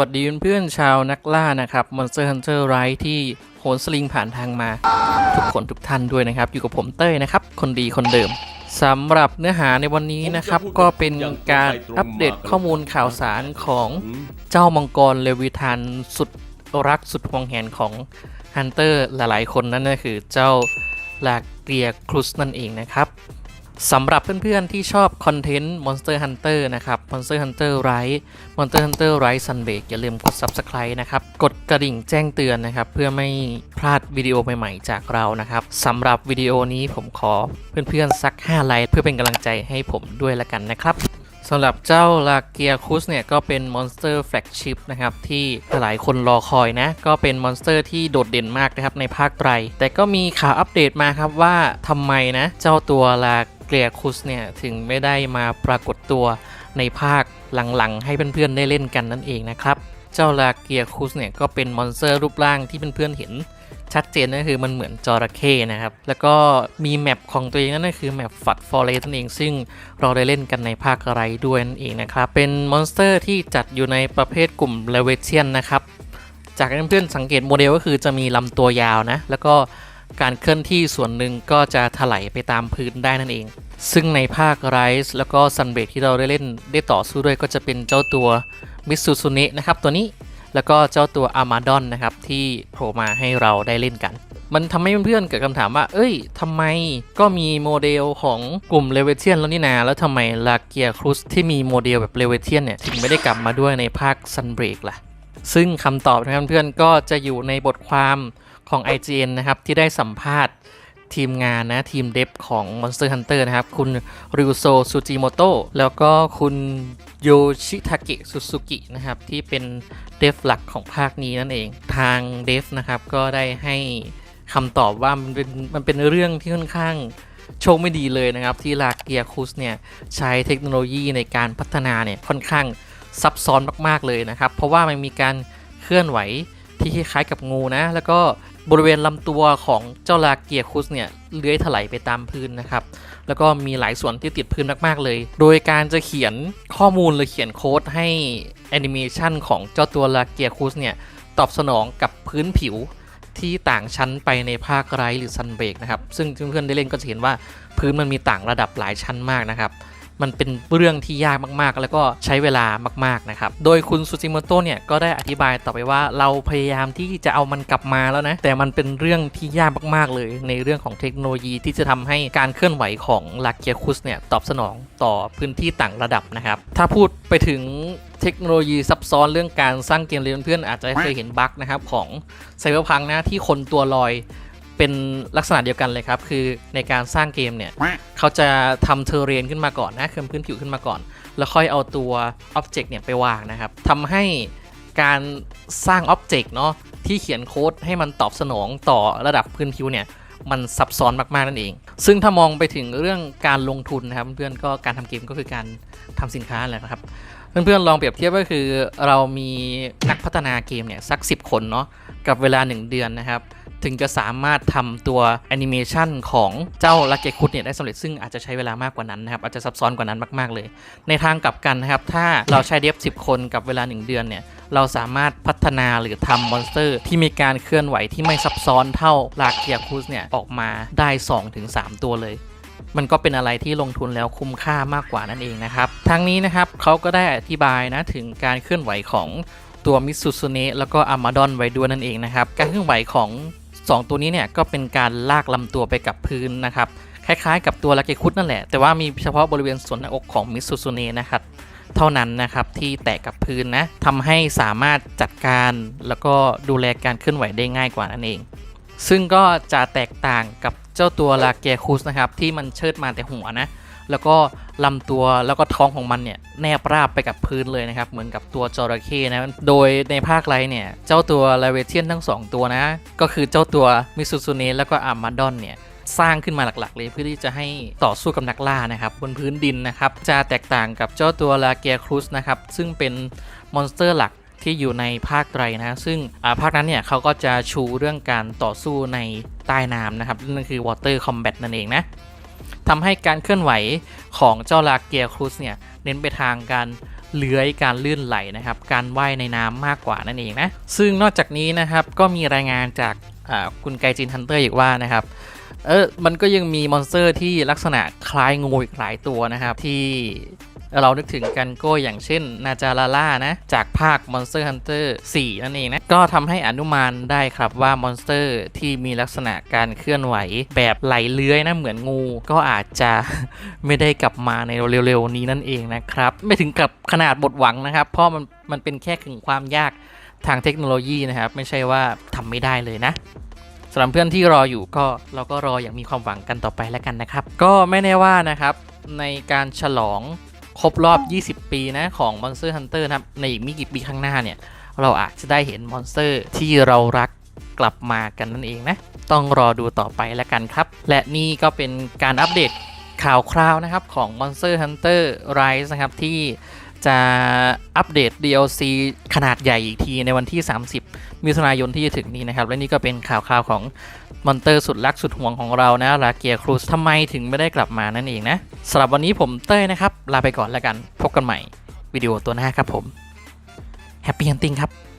วัสดีเพื่อนๆชาวนักล่านะครับ Monster Hunter Rise ที่โหนสลิงผ่านทางมา ทุกคนทุกท่านด้วยนะครับ อยู่กับผมเต้ยนะครับ คนดีคนเดิมสำหรับเนื้อหาในวันนี้นะครับ ก็เป็นการอัปเดตข้อมูลข่าวสารของเจ้ามังกรเลวิทานสุดรักสุดหวงแหนของฮันเตอร์หลายๆ คนนั่นก็คือเจ้าลาเกียครุสนั่นเองนะครับ สำหรับเพื่อนๆที่ชอบคอนเทนต์ Monster Hunter นะครับ Monster Hunter Rise Monster Hunter Rise Sunbreak อย่าลืมกด Subscribe นะครับ กดกระดิ่งแจ้งเตือนนะครับ เพื่อไม่พลาดวิดีโอใหม่ๆจากเรานะครับสำหรับวิดีโอนี้ผมขอเพื่อนๆสัก 5 ไลค์ เพื่อเป็นกำลังใจให้ผมด้วยละกันนะครับสำหรับเจ้าลาเกียคุสเนี่ยก็เป็นมอนสเตอร์แฟลกชิพนะครับที่หลายคนรอคอยนะ ก็เป็นมอนสเตอร์ที่โดดเด่นมากนะครับในภาคไตร แต่ก็มีข่าวอัปเดตมาครับว่าทำไมนะ เจ้าตัวลา เกียคุสเนี่ยถึงไม่ได้มาปรากฏตัวในภาคหลังๆ ให้เพื่อนๆได้เล่นกันนั่นเองนะครับ เจ้าลาเกียคุสเนี่ยก็เป็นมอนสเตอร์รูปร่างที่เพื่อนๆเห็นชัดเจนก็คือมันเหมือนจระเข้นะครับ แล้วก็มีแมปของตัวเองนั่นก็คือแมปฟัดฟอเรสนั่นเอง ซึ่งเราได้เล่นกันในภาคอะไรด้วยนั่นเองนะครับ เป็นมอนสเตอร์ที่จัดอยู่ในประเภทกลุ่มเลเวเชียนนะครับ จากเพื่อนๆสังเกตโมเดลก็คือจะมีลำตัวยาวนะ แล้วก็ การเคลื่อนที่ส่วนหนึ่งก็จะถลายไปตามพื้นได้นั่นเอง ซึ่งในภาคไรส์แล้วก็ซันเบรที่เราได้เล่นได้ต่อสู้ด้วยก็จะเป็นเจ้าตัวมิสซูซุเนะนะครับตัวนี้แล้วก็เจ้าตัวอามาดอนนะครับที่โผล่มาให้เราได้เล่นกัน มันทำให้เพื่อนๆเกิดคำถามว่า เอ้ยทำไมก็มีโมเดลของกลุ่มเลเวเทียนแล้วนี่นา แล้วทำไมลาเกียครุสที่มีโมเดลแบบเลเวเทียนเนี่ย ถึงไม่ได้กลับมาด้วยในภาคซันเบรกล่ะ ซึ่งคำตอบนะครับเพื่อนๆก็จะอยู่ในบทความ ของ IGN นะครับ ที่ได้สัมภาษณ์ทีมงานนะ ทีมเดฟของ Monster Hunter นะครับ คุณริวโซซูจิโมโตะแล้วก็คุณโยชิทาเกะซูซูกินะครับ ที่เป็นเดฟหลักของภาคนี้นั่นเอง ทางเดฟนะครับ ก็ได้ให้คำตอบว่ามันเป็นมันเป็นเรื่องที่ค่อนข้างโชคไม่ดีเลยนะครับ ที่ลาเกียคุสเนี่ย ใช้เทคโนโลยีในการพัฒนาเนี่ย ค่อนข้างซับซ้อนมาก ๆ เลยนะครับ เพราะว่ามันมีการเคลื่อนไหวที่คล้ายๆกับงูนะ แล้วก็ บริเวณลำตัวของเจ้าลาเกียคุสเนี่ยเลื้อยถลายไปตามพื้นนะครับ แล้วก็มีหลายส่วนที่ติดพื้นมาก ๆ เลย โดยการจะเขียนข้อมูลหรือเขียนโค้ดให้แอนิเมชันของเจ้าตัวลาเกียคุสเนี่ยตอบสนองกับพื้นผิวที่ต่างชั้นไปในภาคไรหรือซันเบรกนะครับ ซึ่งเพื่อนๆได้เล่นก็จะเห็นว่าพื้นมันมีต่างระดับหลายชั้นมากนะครับ มันเป็นเรื่องที่ยากมากๆ แล้วก็ใช้เวลามากๆนะครับ โดยคุณซูจิโมโตะเนี่ยก็ได้อธิบายต่อไปว่าเราพยายามที่จะเอามันกลับมาแล้วนะ แต่มันเป็นเรื่องที่ยากมากๆเลย ในเรื่องของเทคโนโลยีที่จะทำให้การเคลื่อนไหวของลาเกียคุสเนี่ยตอบสนองต่อพื้นที่ต่างระดับนะครับ ถ้าพูดไปถึงเทคโนโลยีซับซ้อนเรื่องการสร้างเกมเรียนเพื่อนอาจจะเคยเห็นบั๊กนะครับของไซเบอร์พังนะที่คนตัวลอย เป็นลักษณะเดียวกันเลยครับ คือในการสร้างเกมเนี่ยเขาจะทำเทอร์เรนขึ้นมาก่อนนะคือพื้นผิวขึ้นมาก่อน แล้วค่อยเอาตัวอ็อบเจกต์เนี่ยไปวางนะครับทำให้การสร้างอ็อบเจกต์เนาะที่เขียนโค้ดให้มันตอบสนองต่อระดับพื้นผิวเนี่ยมันซับซ้อนมาก ๆ นั่นเอง ซึ่งถ้ามองไปถึงเรื่องการลงทุนนะครับ เพื่อนๆก็การทำเกมก็คือการทำสินค้าแหละนะครับ เพื่อนๆลองเปรียบเทียบก็คือเรามีนักพัฒนาเกมเนี่ยสัก 10 คนเนาะกับเวลา 1 เดือนนะครับ ถึงจะสามารถทำตัวแอนิเมชันของเจ้าลักเกคุดเนี่ยได้สำเร็จซึ่งอาจจะใช้เวลามากกว่านั้นนะครับ อาจจะซับซ้อนกว่านั้นมากๆเลย ในทางกลับกันนะครับ ถ้าเราใช้เดฟ10 คนกับเวลา 1 เดือนเนี่ยเราสามารถพัฒนาหรือทำมอนสเตอร์ ที่มีการเคลื่อนไหวที่ไม่ซับซ้อนเท่าลาเกียคุสเนี่ยออกมาได้ 2-3 ตัวเลยมันก็เป็นอะไรที่ลงทุนแล้วคุ้มค่ามากกว่านั่นเองนะครับ ทั้งนี้นะครับเขาก็ได้อธิบายนะถึงการเคลื่อนไหวของตัวมิสุสุเนะแล้วก็อามาดอนไว้ด้วยนั่นเองนะครับ การเคลื่อนไหวของ 2 ตัวนี้เนี่ยก็เป็นการลากลำตัวไปกับพื้นนะครับ คล้ายๆ กับตัวลาเกคุดนั่นแหละ แต่ว่ามีเฉพาะบริเวณส่วนหน้าอกของมิสุสุเนะนะครับเท่านั้นนะครับที่แตะกับพื้นนะทำให้สามารถจัดการแล้วก็ดูแลการเคลื่อนไหวได้ง่ายกว่านั่นเอง ซึ่งก็จะแตกต่างกับเจ้าตัวลาเกียคุสนะครับที่มันเชิดมาแต่หัวนะ แล้วก็ลำตัวแล้วก็ท้องของมันเนี่ยแนบราบไปกับพื้นเลยนะครับ เหมือนกับตัวจระเข้นะโดยในภาคไรเนี่ย เจ้าตัวลาเวเทียนทั้ง 2 ตัวนะ ก็คือเจ้าตัวมิซูซูเนะแล้วก็อามาดอนเนี่ยสร้างขึ้นมาหลักๆ เลยเพื่อที่จะให้ต่อสู้กับนักล่านะครับบนพื้นดินนะครับจะแตกต่างกับเจ้าตัวลาเกียครุสนะครับซึ่งเป็นมอนสเตอร์หลักที่อยู่ในภาคไตรนะ ซึ่งภาคนั้นเนี่ยเขาก็จะชูเรื่องการต่อสู้ในใต้น้ำนะครับนั่นคือ Water Combat นั่นเองนะ ทำให้การเคลื่อนไหวของเจ้าลาเกียครูสเนี่ยเน้นไปทางการเลื้อยการลื่นไหลนะครับ การว่ายในน้ำมากกว่านั่นเองนะ ซึ่งนอกจากนี้นะครับก็มีรายงานจากคุณไกจินฮันเตอร์อีกว่านะครับ เออมันก็ยังมีมอนสเตอร์ที่ลักษณะคล้ายงูอีกหลายตัวนะครับ ที่ เรานึกถึงกันโก็อย่างเช่นนาจาราล่านะ จากภาค Monster Hunter 4 นั่นเองนะ ก็ทำให้อนุมานได้ครับว่ามอนสเตอร์ที่มีลักษณะการเคลื่อนไหวแบบไหลเลื้อยนะเหมือนงู ก็อาจจะไม่ได้กลับมาในเร็วๆนี้นั่นเองนะครับ ไม่ถึงกับขนาดบทหวังนะครับ เพราะมันมันเป็นแค่ถึงความยากทางเทคโนโลยีนะครับ ไม่ใช่ว่าทำไม่ได้เลยนะสำหรับเพื่อนที่รออยู่ก็เราก็รออย่างมีความหวังกันต่อไปแล้วกันนะครับ ก็ไม่แน่ว่านะครับในการฉลอง ครบรอบ 20 ปีนะของ Monster Hunter นะครับ ในอีกไม่กี่ปีข้างหน้าเนี่ย เราอาจจะได้เห็นมอนสเตอร์ที่เรารักกลับมากันนั่นเองนะ ต้องรอดูต่อไปแล้วกันครับ และนี่ก็เป็นการอัปเดตข่าวคราวนะครับของ Monster Hunter Rise นะครับที่ จะอัปเดต DLC ขนาดใหญ่อีกทีในวันที่ 30 มิถุนายนที่จะถึงนี้นะครับ และนี่ก็เป็นข่าวคราวของมอนเตอร์สุดรักสุดห่วงของเรานะลาเกียครูสทำไมถึงไม่ได้กลับมานั่นเองนะสำหรับวันนี้ผมเต้ยนะครับ ลาไปก่อนแล้วกัน พบกันใหม่วิดีโอตัวหน้าครับผมแฮปปี้ฮันติงครับ